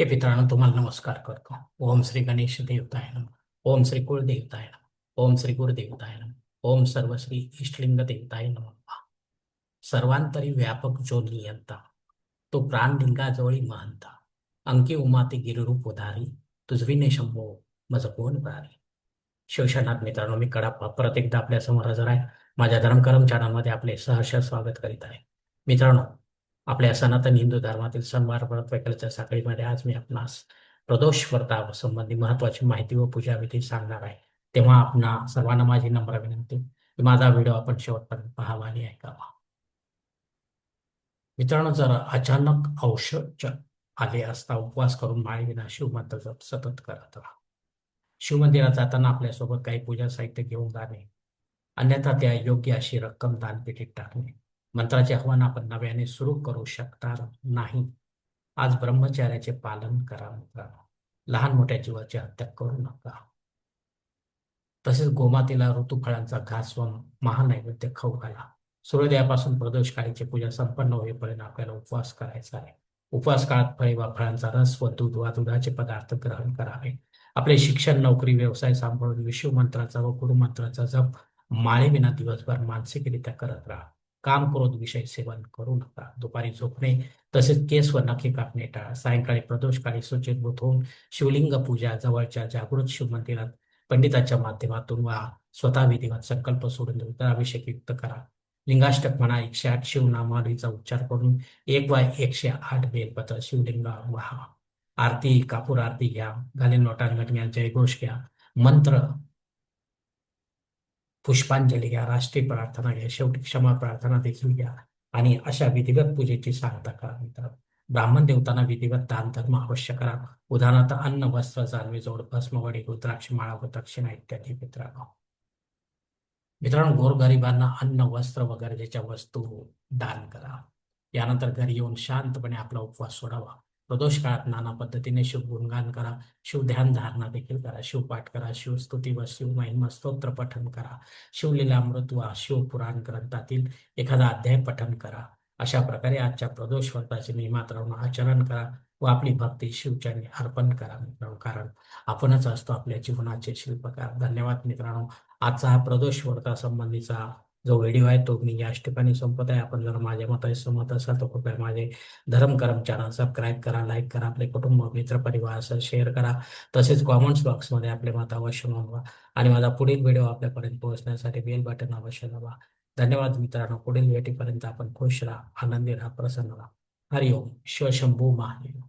हे मित्रांनो तुम्हाला नमस्कार करतो. ओम श्री गणेश देवताय नम. ओम श्री कुळदेवताय नम. ओम श्री गुरुदेवताय नम. ओम सर्व श्री इष्टलिंग देवताय नम. सर्वांतरी व्यापक जो नियंता तो प्राणलिंगाजवळी महंता. अंकी उमाते गिरिरूप उधारी. तुझविने शंभो मज कोण प्राणी शिवशनाथ मित्रांनो मी कडाप्पा परत एकदा आपल्यासमोर हजर आहे. माझ्या धर्मकरम चॅनलमध्ये आपले सहर्ष स्वागत करीत आहे. मित्रांनो आपल्या सनातन हिंदू धर्मातील सणवार व्रत वैकलच्या साखळीमध्ये आज मी आपणास प्रदोष व्रता संबंधी महत्वाची माहिती व पूजाविधी सांगणार आहे. तेव्हा आपणा सर्वांना माझी नम्र विनंती. की माझा व्हिडिओ आपण शेवटपर्यंत पाहावा आणि ऐकावा. मित्रांनो जर अचानक औषध आले असता उपवास करून माळविना शिवमंत्र जप सतत करत राहा. शिवमंदिरात जाताना आपल्यासोबत काही पूजा साहित्य घेऊन जाणे अन्यथा त्या योग्य अशी रक्कम दानपेटीत टाकणे. मंत्राचे आव्हान आपण नव्याने सुरू करू शकणार नाही. आज ब्रह्मचार्याचे पालन करा मित्रांनो लहान मोठ्या जीवाची हत्या करू नका. तसेच गोमातेला ऋतुफळांचा घास व महानैवेद्य खाऊ घाला. सूर्योदयापासून प्रदोषकाळीची पूजा संपन्न होईपर्यंत आपल्याला उपवास करायचा आहे. उपवास काळात फळे व फळांचा रस व दूध वा दुधाचे पदार्थ ग्रहण करावे. आपले शिक्षण नोकरी व्यवसाय सांभाळून विश्व मंत्राचा व गुरुमंत्राचा जप माळेविना दिवसभर मानसिकरित्या करत राहा. काम क्रोध विषय सेवन करू नका दुपारी झोपणे तसेच केस व नखे कापणे. टाळा सायंकाळी प्रदोषकाळी सुचितभूत होऊन शिवलिंग पूजा जवळच्या जागृत शिव मंदिरात पंडिताच्या माध्यमातून वा स्वतः विधिवत संकल्प सोडून अभिषेक युक्त करा. लिंगाष्टक म्हणा एकशे आठ शिवनामावलीचा उच्चार करून एक वा एकशे आठ बेलपत्र शिवलिंगा वाहा. आरती कापूर आरती घ्या घालीन लोटांगण घ्या जयघोष घ्या मंत्र पुष्पांजली घ्या राष्ट्रीय प्रार्थना घ्या शेवटी क्षमा प्रार्थना देखील घ्या. आणि अशा विधिवत पूजेची सांगता करा मित्र? ब्राह्मण देवतांना विधिवत दान धर्म अवश्य करा. उदाहरणार्थ अन्न वस्त्र जानवे जोड भस्मवडी रुद्राक्ष माळा व दक्षिणा इत्यादी मित्रांनो. मित्रांनो गोरगरिबांना अन्न वस्त्र व गरजेच्या वस्तू दान करा. यानंतर घरी येऊन शांतपणे आपला उपवास सोडावा. प्रदोष काळात नाना पद्धतीने शिव गुणगान करा शिव ध्यान धारणा देखील करा शिवपाठ करा शिवस्तुती व शिव महिमा स्तोत्र पठन करा शिवलीलामृत वा शिवपुराण ग्रंथातील एखादा अध्याय पठन करा. अशा प्रकारे आजच्या प्रदोष व्रताचे नियमात राहून आचरण करा व आपली भक्ती शिवचरणी अर्पण करा मित्रांनो. कारण आपणच असतो आपल्या जीवनाचे शिल्पकार. धन्यवाद मित्रांनो. आजचा हा प्रदोष व्रता संबंधीचा जो व्हिडिओ आहे तो मी याच ठिकाणी संपत आहे. आपण जर माझ्या मताशी सहमत असाल तर कृपया माझे धर्म करम चॅनल सबस्क्राईब करा लाईक करा आपले कुटुंब मित्र परिवार शेअर करा. तसेच कॉमेंट्स बॉक्समध्ये आपले मत अवश्य नोंदवा आणि माझा पुढील व्हिडिओ आपल्यापर्यंत पोहोचण्यासाठी बेल बटन अवश्य दाबा. धन्यवाद मित्रांनो. पुढील भेटीपर्यंत आपण खुश राहा आनंदी राहा प्रसन्न राहा. हरिओम. शिवशंभू महादेव.